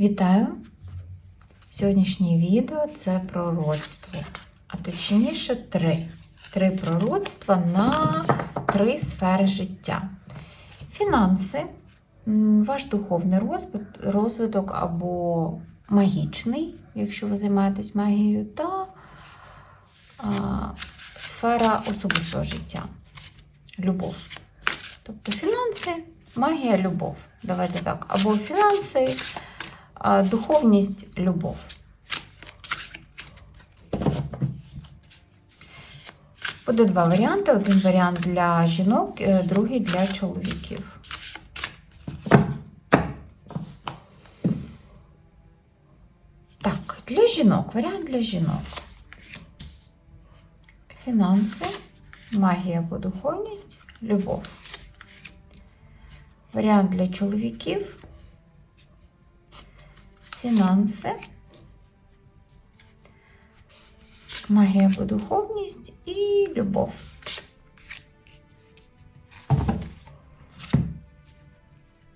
Вітаю! Сьогоднішнє відео це пророцтво, а точніше три. Три пророцтва на три сфери життя. Фінанси, ваш духовний розвиток або магічний, якщо ви займаєтесь магією, та а, сфера особистого життя. Любов. Тобто фінанси, магія, любов. Давайте так. Або фінанси, духовність, любов. Буде два варіанти. Один варіант для жінок, е, другий для чоловіків. Так, для жінок. Варіант для жінок. Фінанси, магія або духовність, любов. Варіант для чоловіків. Фінанси. Магія або духовність і любов.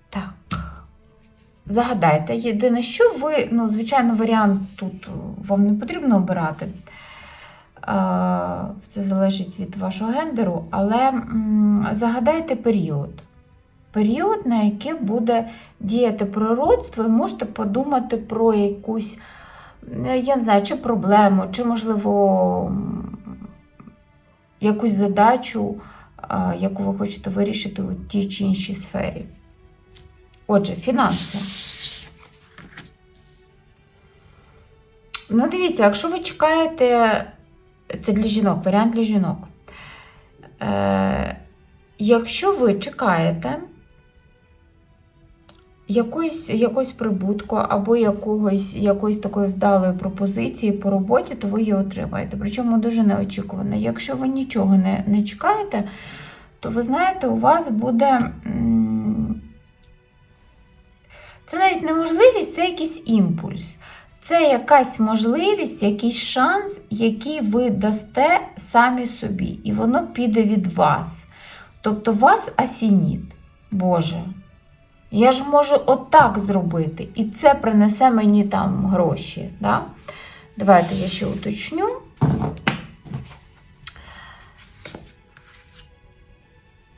Так. Загадайте, єдине, що ви, ну, звичайно, варіант тут вам не потрібно обирати. Це залежить від вашого гендеру, але загадайте період. Період, на який буде діяти пророцтво, і можете подумати про якусь, е, я не знаю, чи проблему, чи, можливо, якусь задачу, яку ви хочете вирішити у тій чи іншій сфері. Отже, фінанси. Ну, дивіться, якщо ви чекаєте, це для жінок, варіант для жінок. Е, якщо ви чекаєте якоїсь, якоїсь прибутку або якогось, якоїсь такої вдалої пропозиції по роботі, то ви її отримаєте. Причому дуже неочікувано. Якщо ви нічого не, не чекаєте, то ви знаєте, у вас буде. Це навіть не можливість, це якийсь імпульс. Це якась можливість, якийсь шанс, який ви дасте самі собі, і воно піде від вас. Тобто вас асініт. Боже, я ж можу отак зробити, і це принесе мені там гроші. Да? Давайте я ще уточню.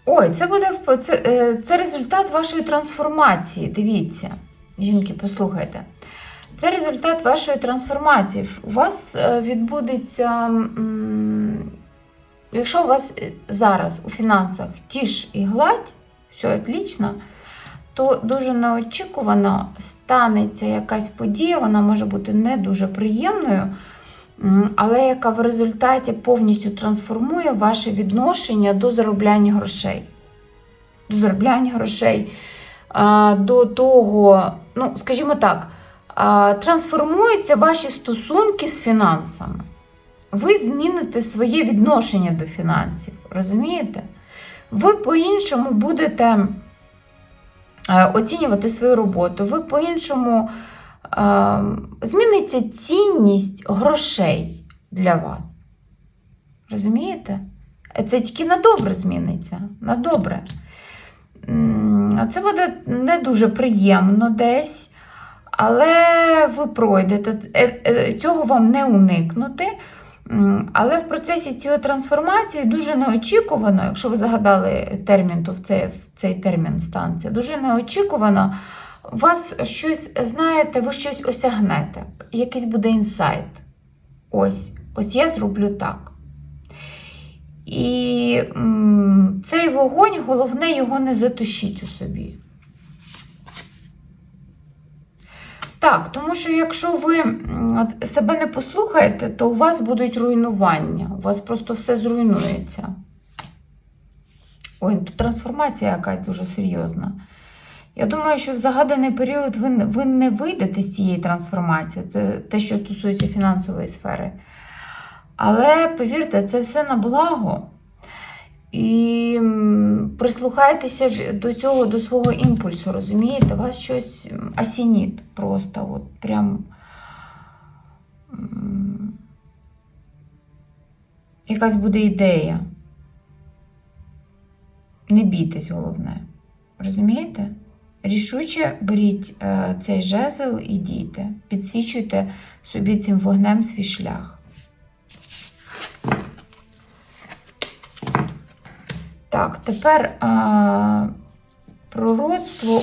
Ой, це буде це, е, це результат вашої трансформації. Дивіться, жінки, послухайте. Це результат вашої трансформації. У вас е, відбудеться, якщо у вас е, зараз у фінансах тіш і гладь, все отлично, то дуже неочікувано станеться якась подія, вона може бути не дуже приємною, але яка в результаті повністю трансформує ваше відношення до заробляння грошей. До заробляння грошей, до того, ну, скажімо так, трансформуються ваші стосунки з фінансами. Ви зміните своє відношення до фінансів, розумієте? Ви по-іншому будете оцінювати свою роботу, ви по-іншому е, зміниться цінність грошей для вас. Розумієте? Е, Це тільки на добре зміниться. На добре. Це буде не дуже приємно десь, але ви пройдете. Е, е, Цього вам не уникнути. Але в процесі цієї трансформації дуже неочікувано, якщо ви загадали термін, то в цей, в цей термін станція, дуже неочікувано вас щось, знаєте, ви щось осягнете, якийсь буде інсайт. Ось, ось я зроблю так. І м, цей вогонь, головне, його не затушіть у собі. Так, тому що якщо ви себе не послухаєте, то у вас будуть руйнування. У вас просто все зруйнується. Ой, тут трансформація якась дуже серйозна. Я думаю, що в загаданий період ви, ви не вийдете з цієї трансформації. Це те, що стосується фінансової сфери. Але повірте, це все на благо. І прислухайтеся до цього, до свого імпульсу, розумієте? Вас щось м, осініть просто, от прям. Якась буде ідея. Не бійтесь, головне. Розумієте? Рішуче беріть е, цей жезл і дійте. Підсвічуйте собі цим вогнем свій шлях. Так, тепер е, пророцтво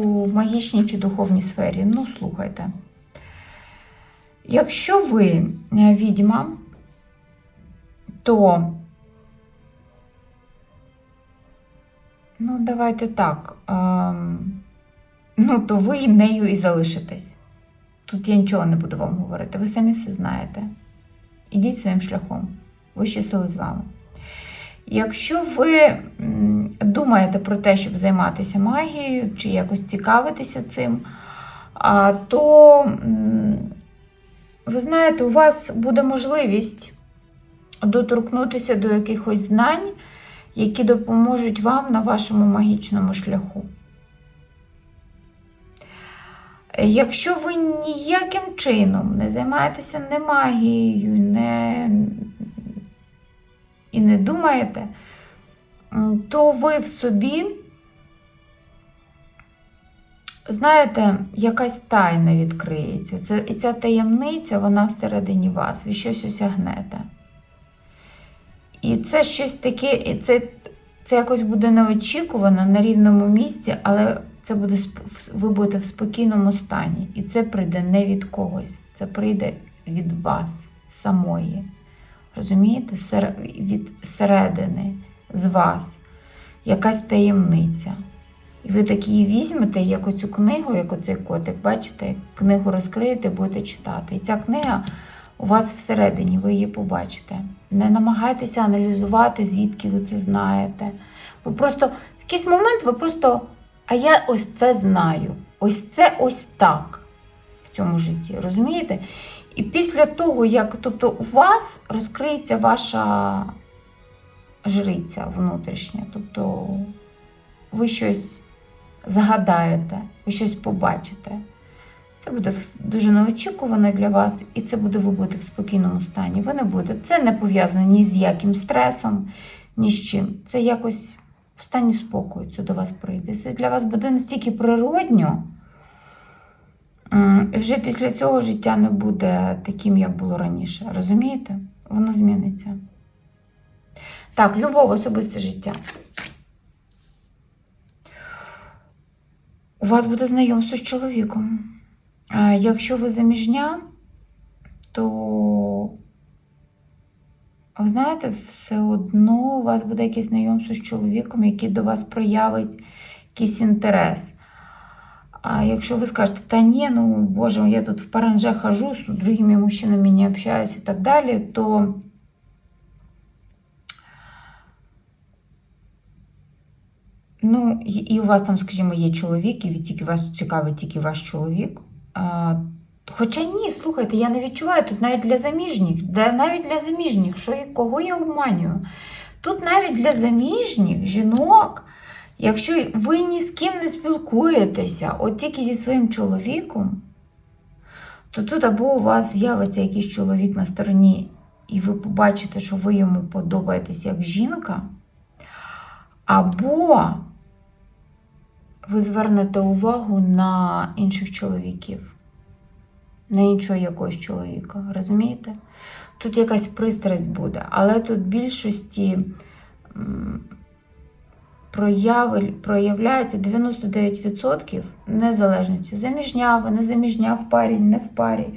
у магічній чи духовній сфері. Ну, слухайте. Якщо ви е, відьма, то Ну, давайте так. Ем, ну, то ви нею і залишитесь. Тут я нічого не буду вам говорити. Ви самі все знаєте. Ідіть своїм шляхом. Вищі сили з вами. Якщо ви думаєте про те, щоб займатися магією чи якось цікавитися цим, то ви знаєте, у вас буде можливість доторкнутися до якихось знань, які допоможуть вам на вашому магічному шляху. Якщо ви ніяким чином не займаєтеся не магією, не... і не думаєте, то ви в собі, знаєте, якась тайна відкриється. Це, і ця таємниця, вона всередині вас, ви щось осягнете. І це щось таке, і це, це якось буде неочікувано на рівному місці, але це буде ви будете в спокійному стані. І це прийде не від когось, це прийде від вас самої. Розумієте? Від середини, з вас, якась таємниця. І ви такі візьмете, як оцю книгу, як оцей котик, бачите, книгу розкриєте, будете читати. І ця книга у вас всередині, ви її побачите. Не намагайтеся аналізувати, звідки ви це знаєте. Ви просто в якийсь момент ви просто, а я ось це знаю. Ось це ось так в цьому житті. Розумієте? І після того, як тобто, у вас розкриється ваша жриця внутрішня, тобто ви щось згадаєте, ви щось побачите. Це буде дуже неочікувано для вас, і це буде ви будете в спокійному стані. Ви не будете. Це не пов'язано ні з яким стресом, ні з чим. Це якось в стані спокою це до вас прийде. Це для вас буде настільки природньо. І вже після цього життя не буде таким, як було раніше. Розумієте? Воно зміниться. Так, любов, особисте життя. У вас буде знайомство з чоловіком. Якщо ви заміжня, то ви знаєте, все одно у вас буде якесь знайомство з чоловіком, який до вас проявить якийсь інтерес. А якщо ви скажете, та ні, ну Боже, я тут в паранже хожу, з другими мужчинами не общаюсь і так далі, то ну, і у вас там, скажімо, є чоловік, і тільки вас цікавить тільки ваш чоловік. Хоча ні, слухайте, я не відчуваю тут навіть для заміжніх, де навіть для заміжніх, що кого я обманюю. Тут навіть для заміжніх жінок, якщо ви ні з ким не спілкуєтеся, от тільки зі своїм чоловіком, то тут або у вас з'явиться якийсь чоловік на стороні, і ви побачите, що ви йому подобаєтесь як жінка, або ви звернете увагу на інших чоловіків на іншого якогось чоловіка. Розумієте? Тут якась пристрасть буде, але тут більшості м, прояви, проявляється 99% незалежності. Заміжня, ви не заміжня в парі, не в парі.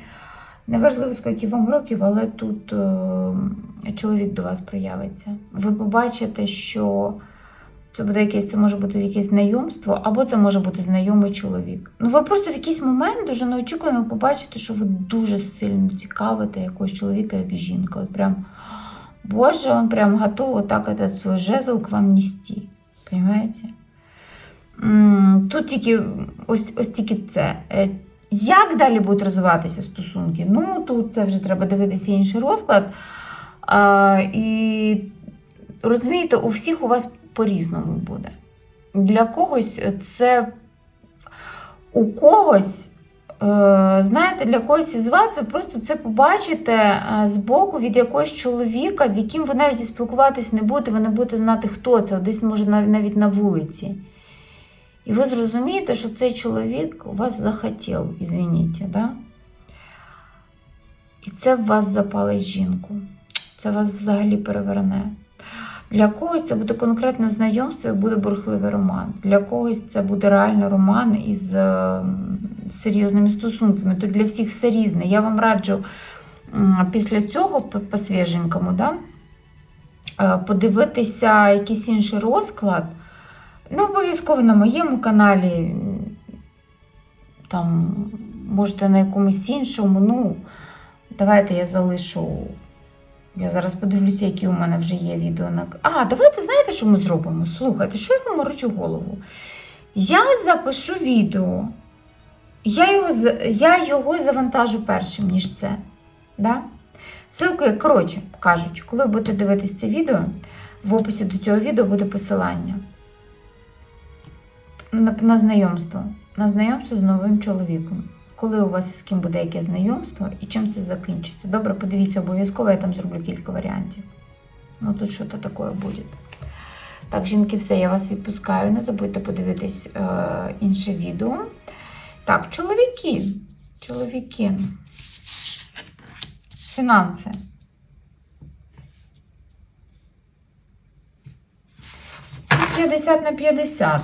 Неважливо, скільки вам років, але тут е, чоловік до вас проявиться. Ви побачите, що це буде якесь, це може бути якесь знайомство, або це може бути знайомий чоловік. Ну, ви просто в якийсь момент дуже неочікувано побачите, що ви дуже сильно цікавите якогось чоловіка, як жінка. От прям, Боже, він прям готов вот так свой жезл к вам нести. Понимаете? М, Тут тільки ось, ось тільки це. Е, Як далі будуть розвиватися стосунки? Ну, тут це вже треба дивитися інший розклад. А, і розумієте, у всіх у вас по-різному буде. Для когось це у когось, знаєте, для когось із вас ви просто це побачите е, з боку від якогось чоловіка, з яким ви навіть і спілкуватись не будете, ви не будете знати, хто це, десь може навіть на вулиці. І ви зрозумієте, що цей чоловік вас захотів, извините, да? І це в вас запалить жінку. Це вас взагалі переверне. Для когось це буде конкретне знайомство і буде бурхливий роман. Для когось це буде реально роман із е, серйозними стосунками. Тут для всіх все різне. Я вам раджу після цього по, свіженькому, да, е, подивитися якийсь інший розклад. Не обов'язково на моєму каналі, там, можете на якомусь іншому. Ну, давайте я залишу. Я зараз подивлюся, які у мене вже є відео на. А, давайте знаєте, що ми зробимо? Слухайте, що я вам морочу голову? Я запишу відео. Я його, я його завантажу першим, ніж це. Да? Ссылку, коротше кажучи, коли будете дивитися це відео, в описі до цього відео буде посилання на, на знайомство. На знайомство з новим чоловіком. Коли у вас із ким буде яке знайомство і чим це закінчиться. Добре, подивіться обов'язково, я там зроблю кілька варіантів. Ну тут що то таке буде. Так, жінки, все, я вас відпускаю. Не забудьте подивитись е, інше відео. Так, чоловіки. Чоловіки. Фінанси. Тут 50 на 50.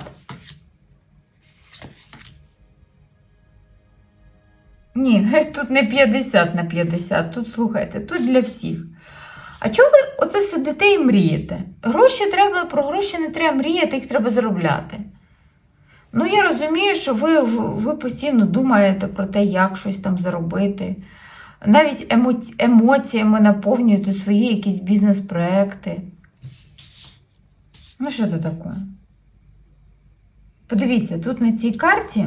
Ні, тут не 50 на 50. Тут слухайте, тут для всіх. А чого ви оце сидите і мрієте? Гроші треба, про гроші не треба мріяти, їх треба заробляти. Ну, я розумію, що ви, ви постійно думаєте про те, як щось там заробити. Навіть емоці... емоціями наповнюєте свої якісь бізнес-проекти. Ну, що це таке? Подивіться, тут на цій карті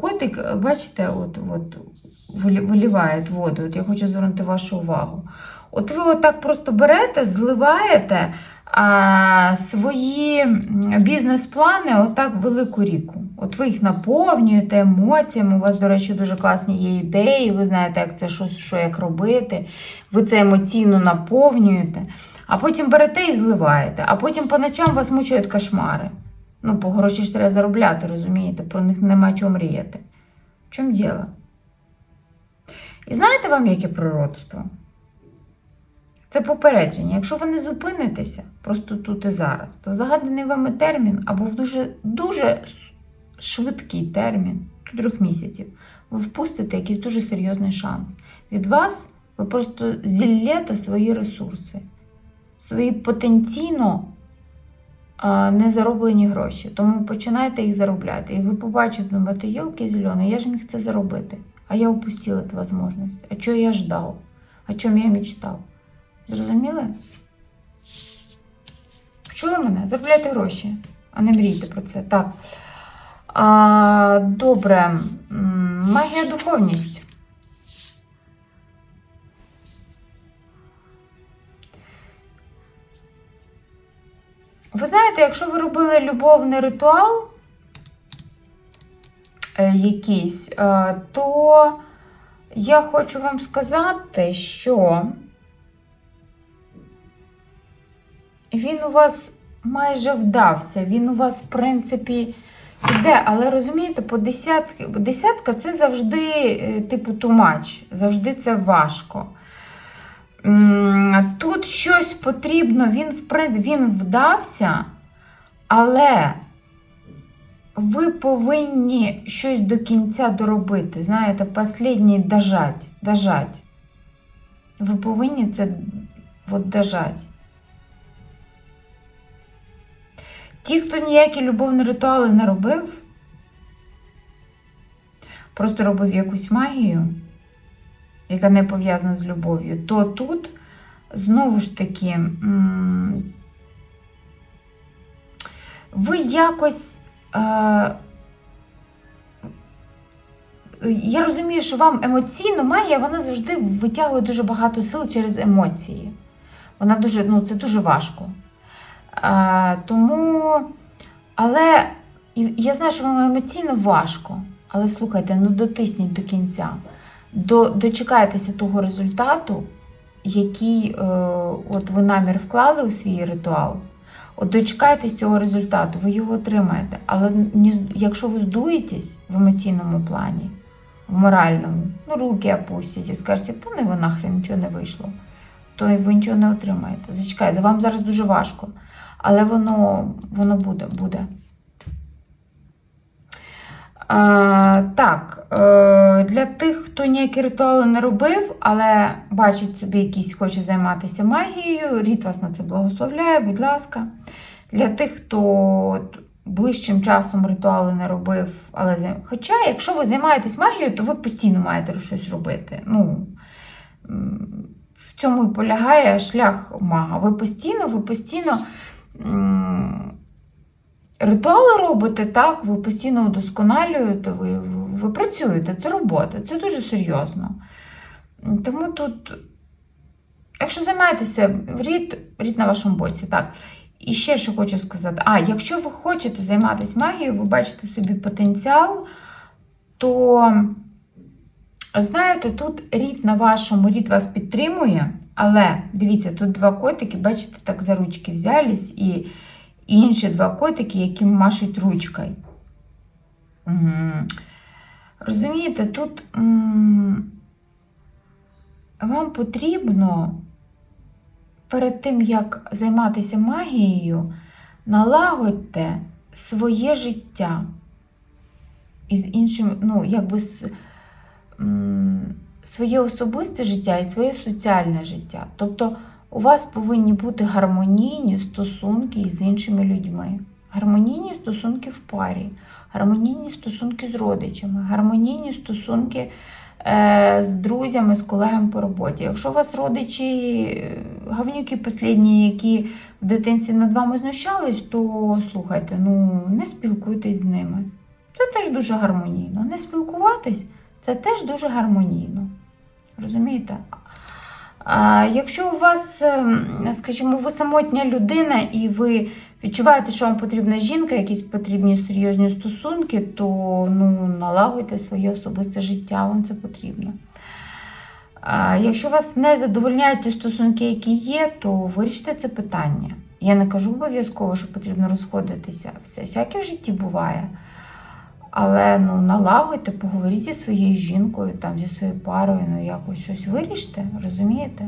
котик, е, бачите, от, от виліває воду. От я хочу звернути вашу увагу. От ви отак просто берете, зливаєте а, свої бізнес-плани отак в велику ріку. От ви їх наповнюєте емоціями. У вас, до речі, дуже класні є ідеї. Ви знаєте, як це що, що як робити. Ви це емоційно наповнюєте, а потім берете і зливаєте, а потім по ночам вас мучають кошмари. Ну, по гроші ж треба заробляти, розумієте? Про них нема чого мріяти. В чому діло? І знаєте вам, яке пророцтво? Це попередження. Якщо ви не зупинитеся просто тут і зараз, то загаданий вами термін або в дуже, дуже швидкий термін, до трьох місяців, ви впустите якийсь дуже серйозний шанс. Від вас ви просто зіллєте свої ресурси, свої потенційно незароблені гроші. Тому починайте їх заробляти. І ви побачите, думаєте, йолки зелені, я ж міг це заробити. А я упустила цю можливість. А чого я ждав? О чому я мечтав? Зрозуміли? Чули мене? Заробляйте гроші, а не мрійте про це. Так. А, добре. Магія духовність. Ви знаєте, якщо ви робили любовний ритуал е, якийсь, е, то я хочу вам сказати, що він у вас майже вдався. Він у вас, в принципі, іде, але розумієте, по десятки, десятка це завжди, е, типу, тумач, завжди це важко. Тут щось потрібно, він, він вдався, але ви повинні щось до кінця доробити. Знаєте, останній дожать, дожать. Ви повинні це от дожать. Ті, хто ніякі любовні ритуали не робив, просто робив якусь магію, яка не пов'язана з любов'ю, то тут знову ж таки ви якось. Е, я розумію, що вам емоційно магія, вона завжди витягує дуже багато сил через емоції. Вона дуже, ну, це дуже важко. А, тому, але я знаю, що вам емоційно важко. Але слухайте, ну дотисніть до кінця. До, дочекайтеся того результату, який е, от ви намір вклали у свій ритуал. От дочекайтесь цього результату, ви його отримаєте. Але якщо ви здуєтесь в емоційному плані, в моральному, ну руки опустять і скажете, та не ви нахрен нічого не вийшло, то ви нічого не отримаєте. Зачекайте, вам зараз дуже важко, але воно, воно буде, буде. А, так, е, для тих, хто ніякі ритуали не робив, але бачить собі якийсь хоче займатися магією, рід вас на це благословляє, будь ласка. Для тих, хто ближчим часом ритуали не робив, але займ- Хоча, якщо ви займаєтесь магією, то ви постійно маєте щось робити. Ну, в цьому і полягає шлях мага. Ви постійно, ви постійно. Ритуали робите, так, ви постійно удосконалюєте, ви, ви працюєте, це робота, це дуже серйозно. Тому тут, якщо займаєтеся, рід, рід на вашому боці, так. І ще що хочу сказати: а, якщо ви хочете займатися магією, ви бачите собі потенціал, то знаєте, тут рід на вашому, рід вас підтримує, але дивіться, тут два котики, бачите, так за ручки взялись і інші два котики, які машуть ручкою. Розумієте, тут вам потрібно перед тим, як займатися магією, налагодьте своє життя із іншим, ну, якби з, своє особисте життя і своє соціальне життя. Тобто у вас повинні бути гармонійні стосунки з іншими людьми. Гармонійні стосунки в парі, гармонійні стосунки з родичами, гармонійні стосунки е, з друзями, з колегами по роботі. Якщо у вас родичі е, гавнюки послідні, які в дитинстві над вами знущались, то слухайте, ну не спілкуйтесь з ними. Це теж дуже гармонійно. Не спілкуватись це теж дуже гармонійно. Розумієте? Якщо у вас, ем, скажімо, ви самотня людина і ви відчуваєте, що вам потрібна жінка, якісь потрібні серйозні стосунки, то ну, налагодьте своє особисте життя, вам це потрібно. Якщо вас не задовольняють ті стосунки, які є, то виріште це питання. Я не кажу обов'язково, що потрібно розходитися. Все всяке в житті буває. Але ну, налагодьте, поговоріть зі своєю жінкою, там, зі своєю парою, ну якось щось виріште, розумієте?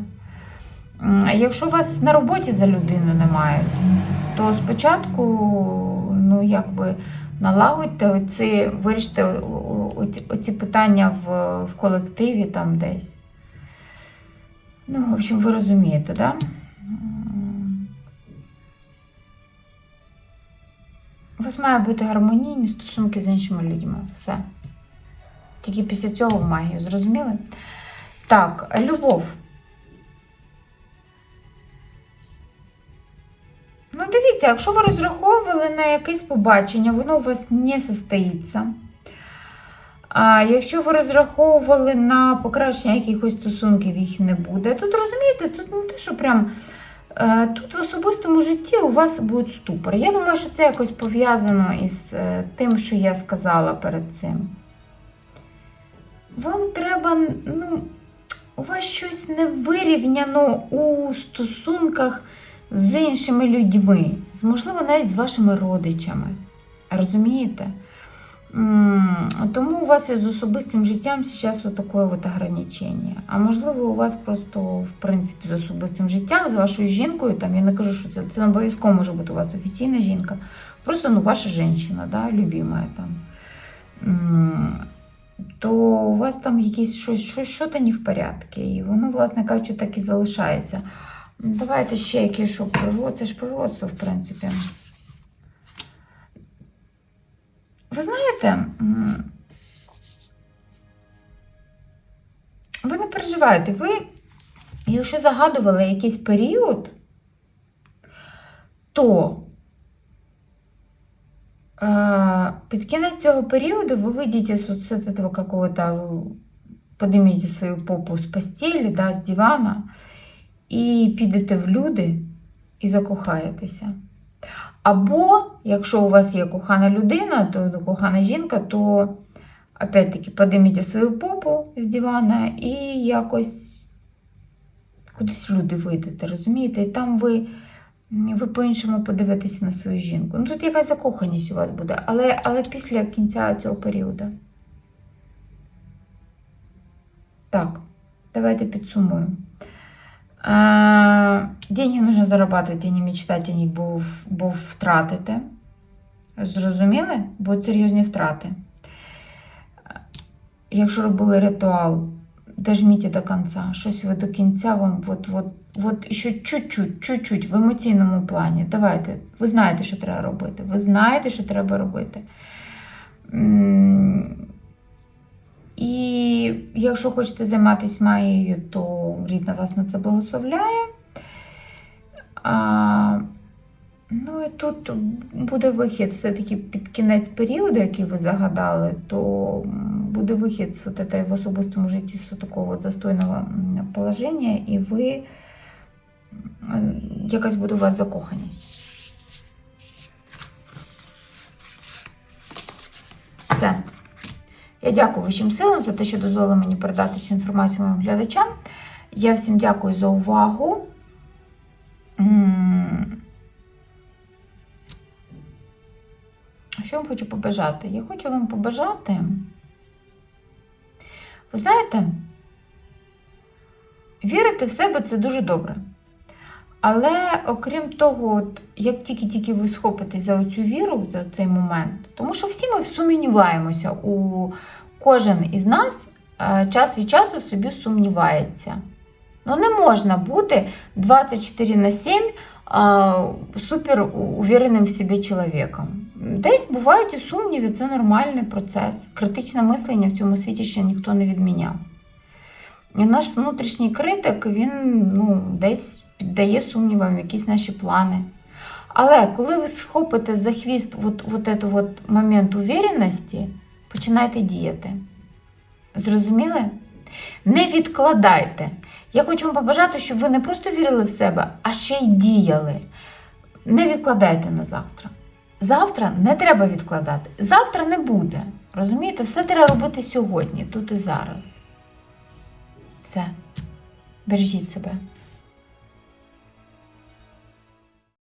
А якщо вас на роботі за людину немає, то спочатку ну, якби, налагодьте оці, виріште оці питання в, в колективі там десь. Ну, в общем, ви розумієте, так? Да? У вас має бути гармонійні стосунки з іншими людьми. Все. Тільки після цього в магію, зрозуміли? Так, любов. Ну, дивіться, якщо ви розраховували на якесь побачення, воно у вас не состоїться. А якщо ви розраховували на покращення якихось стосунків, їх не буде. Тут розумієте, тут не те, що прям. Е, Тут в особистому житті у вас будуть ступори. Я думаю, що це якось пов'язано із е, тим, що я сказала перед цим. Вам треба, ну, у вас щось не вирівняно у стосунках з іншими людьми, з, можливо, навіть з вашими родичами. Розумієте? Тому у вас із особистим життям зараз вот такое ограничення. А можливо, у вас просто, в принципі, з особистим життям, з вашою жінкою, там, я не кажу, що це, це обов'язково може бути у вас офіційна жінка, просто ну, ваша жінка, да, любимая там. То у вас там якісь щось, щось, що то не в порядку. І воно, власне кажучи, так і залишається. Давайте ще якесь, що природ, ж природство, в принципі. Ви знаєте, ви не переживайте, ви, якщо загадували якийсь період, то е, під кінець цього періоду ви вийдете з этого какого-то, поднимете свою попу з постелі, да, з дивана, і підете в люди і закохаєтеся. Або, якщо у вас є кохана людина, то кохана жінка, то опять-таки подиміть свою попу з дивана і якось кудись люди вийдете, розумієте? І там ви ви по-іншому подивитеся на свою жінку. Ну тут якась закоханість у вас буде, але, але після кінця цього періоду. Так, давайте підсумуємо. Деньги нужно зарабатывать, а не мечтать о них, бо, бо втратите. Зрозуміли? Будуть серйозні втрати. Якщо робили ритуал, дожміть до кінця. Щось ви до кінця вам, от, от, от ще чуть-чуть, чуть-чуть в емоційному плані. Давайте, ви знаєте, що треба робити. Ви знаєте, що треба робити. І якщо хочете займатися магією, то рідна вас на це благословляє. А, ну і тут буде вихід все-таки під кінець періоду, який ви загадали, то буде вихід з в особистому житті з такого застойного положення, і ви якась буде у вас закоханість. Все. Я дякую вашим силам за те, що дозволили мені передати цю інформацію моїм глядачам. Я всім дякую за увагу. Що вам хочу побажати? Я хочу вам побажати. Ви знаєте, вірити в себе це дуже добре. Але окрім того, як тільки-тільки ви схопитесь за цю віру, за цей момент, тому що всі ми сумніваємося, у кожен із нас е, час від часу собі сумнівається. Ну, не можна бути 24 на 7 а, супер увереним в собі чоловіком. Десь бувають і сумніви, це нормальний процес. Критичне мислення в цьому світі ще ніхто не відміняв. І наш внутрішній критик, він ну, десь піддає сумнівам якісь наші плани. Але коли ви схопите за хвіст от, от, ету от момент увіреності, починайте діяти. Зрозуміли? Не відкладайте. Я хочу вам побажати, щоб ви не просто вірили в себе, а ще й діяли. Не відкладайте на завтра. Завтра не треба відкладати. Завтра не буде. Розумієте, все треба робити сьогодні, тут і зараз. Все. Бережіть себе.